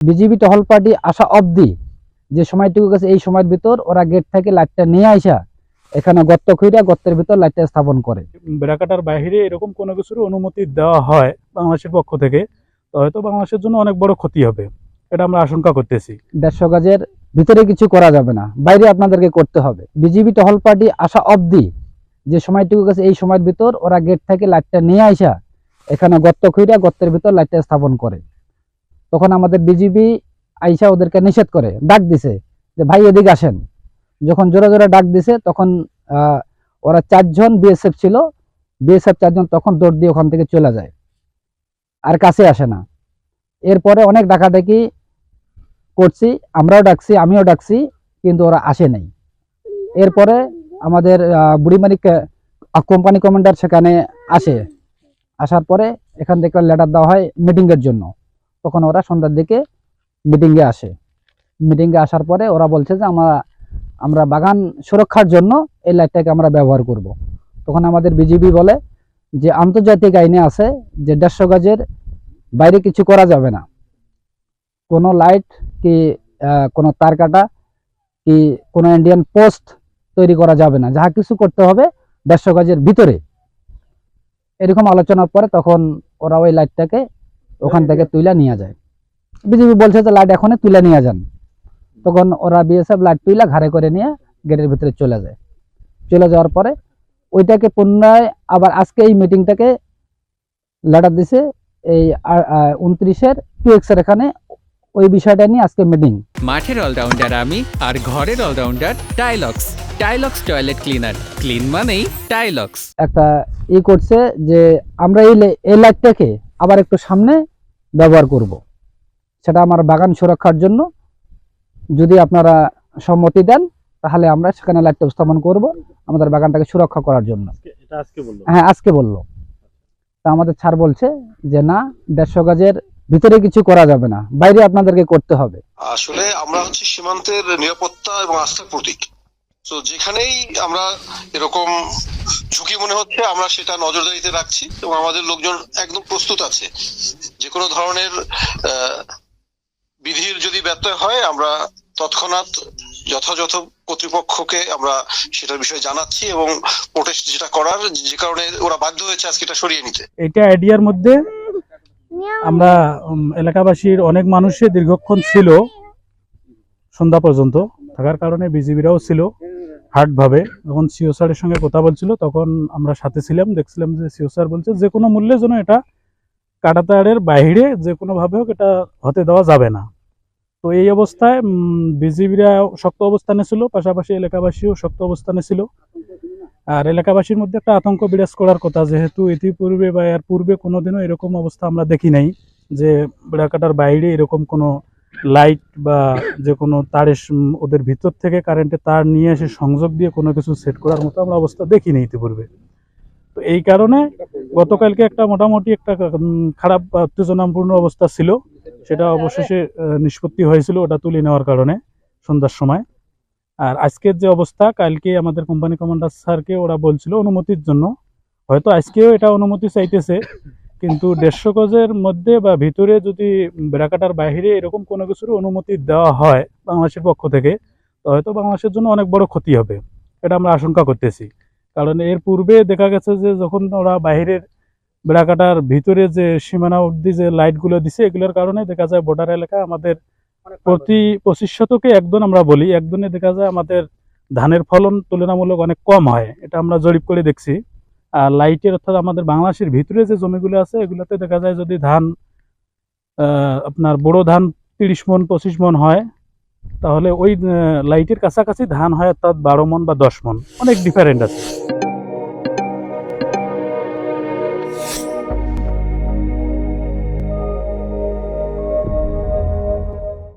BJP টহল party আসা অবধি। যে সময়টুকু গেছে এই সময়ের ভিতর ওরা গেট থেকে লাইটটা নিয়ে আইসা এখানে গর্ত খুঁড়া গর্তের ভিতর লাইটটা স্থাপন করে। বেড়াকাটার বাইরে এরকম কোনো কিছুর অনুমতি দেওয়া হয় বাংলাদেশের পক্ষ থেকে তো হয়তো বাংলাদেশের জন্য অনেক বড় ক্ষতি হবে এটা আমরা আশঙ্কা করতেছি। দেড়শো গাজের ভিতরে কিছু করা যাবে না বাইরে আপনাদেরকে করতে হবে। বিজেপি টহল পার্টি আসা অবধি যে সময়টুকু গেছে এই সময়ের ভিতর ওরা গেট থেকে লাইটটা নিয়ে আইসা এখানে গর্ত খুঁড়া গর্তের ভিতর লাইটটা স্থাপন করে। তখন আমাদের বিজেপি আইসা ওদেরকে নিষেধ করে, ডাক দিছে যে, ভাই, এদিকে আসেন। যখন জোরে জোরে ডাক দিছে, তখন ওরা চারজন বিএসএফ ছিল। বিএসএফ চারজন তখন দৌড় দিয়ে ওখান থেকে চলে যায়। আর কাছে আসে না। এরপরে অনেক ডাকাডাকি করছি, আমরাও ডাকছি, আমিও ডাকছি, কিন্তু ওরা আসে নাই। এরপরে আমাদের বুড়িমারি কোম্পানি কমান্ডার সেখানে আসে। আসার পরে এখান থেকে লেটার দেওয়া হয় মিটিংয়ের জন্য। তখন ওরা সন্ধ্যার দিকে মিটিংয়ে আসে। মিটিংয়ে আসার পরে ওরা বলছে যে, আমরা আমরা বাগান সুরক্ষার জন্য এই লাইটটাকে আমরা ব্যবহার করব। তখন আমাদের বিজিবি বলে যে, আন্তর্জাতিক আইনে আছে যে দেড়শো গাজের বাইরে কিছু করা যাবে না। কোনো লাইট কি কোনো তার কাটা কি, কোনো ইন্ডিয়ান পোস্ট তৈরি করা যাবে না। যাহা কিছু করতে হবে দেড়শো গাজের ভিতরে। এরকম আলোচনার পরে তখন ওরা ওই লাইটটাকে ওখান থেকে তুলে নিয়ে যায়। বিজেপি বলছে যে লাইট এখনই তুলে নিয়ে যান। তখন ওরা বিএসএফ লাইট তুইলা ঘাড়ে করে নিয়ে গেটের ভিতরে চলে যায়। চলে যাওয়ার পরে ওইটাকে পুনরায় আবার আজকে এই মিটিংটাকে লেটার দিছে এই উনত্রিশের টু এক্সের এখানে ওই বিষয়টা নিয়ে আজকে মিটিং মাঠের অলরাউন্ডার আমি আর ঘরের all rounder Tilex Tilex toilet cleaner clean মানেই টাইলক্স একটা ই করছে যে আমরা এই এই লাইটটাকে আবার একটু সামনে ব্যবহার করব। সেটা আমার বাগান সুরক্ষার জন্য। যদি আপনারা সম্মতি দেন তাহলে আমরা সেখানে লাইটটা স্থাপন করব আমাদের বাগানটাকে সুরক্ষা করার জন্য। এটা আজকে বলল? হ্যাঁ আজকে বলল। তা আমাদের ছাড় বলছে যে না দেড়শো গাজের ভিতরে কিছু করা যাবে না। বাইরে আপনাদেরকে করতে হবে। আসলে আমরা হচ্ছে সীমান্তের নিরাপত্তা এবং আস্থার প্রতীক। তো যেখানেই আমরা এরকম ঝুঁকি মনে হচ্ছে, আমরা সেটা নজরদারিতে রাখছি এবং আমাদের লোকজন একদম প্রস্তুত আছে। যে কোনো ধরনের বিধির যদি ব্যত্যয় হয়, আমরা তৎক্ষণাৎ যথাযথ কর্তৃপক্ষকে আমরা সেটার বিষয়ে জানাচ্ছি এবং প্রোটেস্ট যেটা করার, যে কারণে ওরা বাধ্য হয়েছে আজকে এটা সরিয়ে নিতে। এটা আইডিয়ার মধ্যে আমরা এলাকাবাসীর অনেক মানুষই দীর্ঘক্ষণ ছিল সন্ধ্যা পর্যন্ত থাকার কারণে, বিজিবিরাও ছিল। হার্ডভাবে যখন সিও স্যারের সঙ্গে কথা বলছিল, তখন আমরা সাথে ছিলাম, দেখছিলাম যে সিও স্যার বলছে, যে কোনো মূল্যে যেন এটা কাটাতারের বাইরে যে কোনোভাবে হোক এটা হতে দেওয়া যাবে না। তো এই অবস্থায় বিজিবিরা শক্ত অবস্থানে ছিল, পাশাপাশি এলাকাবাসীও শক্ত অবস্থানে ছিল। আর এলাকাবাসীর মধ্যে একটা আতঙ্ক বিরাজ করার কথা, যেহেতু ইতিপূর্বে বা এর পূর্বে কোনোদিনও এরকম অবস্থা আমরা দেখি নাই, যে বেড়াকাটার বাইরে এরকম কোনো লাইট বা যে কোনো তারের ওদের ভিতর থেকে কারেন্টের তার নিয়ে এসে সংযোগ দিয়ে কোনো কিছু সেট করার মতো আমরা অবস্থা দেখিনি ইতিপূর্বে। তো এই কারণে গতকালকে একটা মোটামুটি একটা খারাপ বা উত্তেজনাপূর্ণ অবস্থা ছিল। সেটা অবশেষে নিষ্পত্তি হয়েছিল ওটা তুলে নেওয়ার কারণে সন্ধ্যার সময়। আর আজকের যে অবস্থা, কালকে আমাদের কোম্পানি কমান্ডার স্যারকে ওরা বলছিল অনুমতির জন্য। হয়তো আজকেও এটা অনুমতি চাইতেছে কিন্তু দেড়শো গজের মধ্যে বা ভিতরে যদি বেড়াকাটার বাইরে এরকম কোনো কিছুর অনুমতি দেওয়া হয় বাংলাদেশের পক্ষ থেকে তো হয়তো বাংলাদেশের জন্য অনেক বড় ক্ষতি হবে। এটা আমরা আশঙ্কা করতেছি। কারণ এর পূর্বে দেখা গেছে যে যখন ওরা বাইরের বেড়াকাটার ভিতরে যে সীমানা অবধি যে লাইটগুলো দিছে এগুলোর কারণে দেখা যায় বর্ডার এলাকা আমাদের প্রতি পঁচিশ শতকে একদন আমরা বলি একদনে দেখা যায় আমাদের ধানের ফলন তুলনামূলক অনেক কম হয়। এটা আমরা জরিপ করে দেখছি। আর লাইটের অর্থাৎ আমাদের বাংলাদেশের ভিতরে যে জমিগুলো আছে, এগুলোতে দেখা যায় যদি ধান আপনার বড় ধান তিরিশ মন, পঁচিশ মন হয়, তাহলে ওই লাইটের কাছাকাছি ধান হয় অর্থাৎ বারো মন বা দশ মন। অনেক ডিফারেন্ট আছে।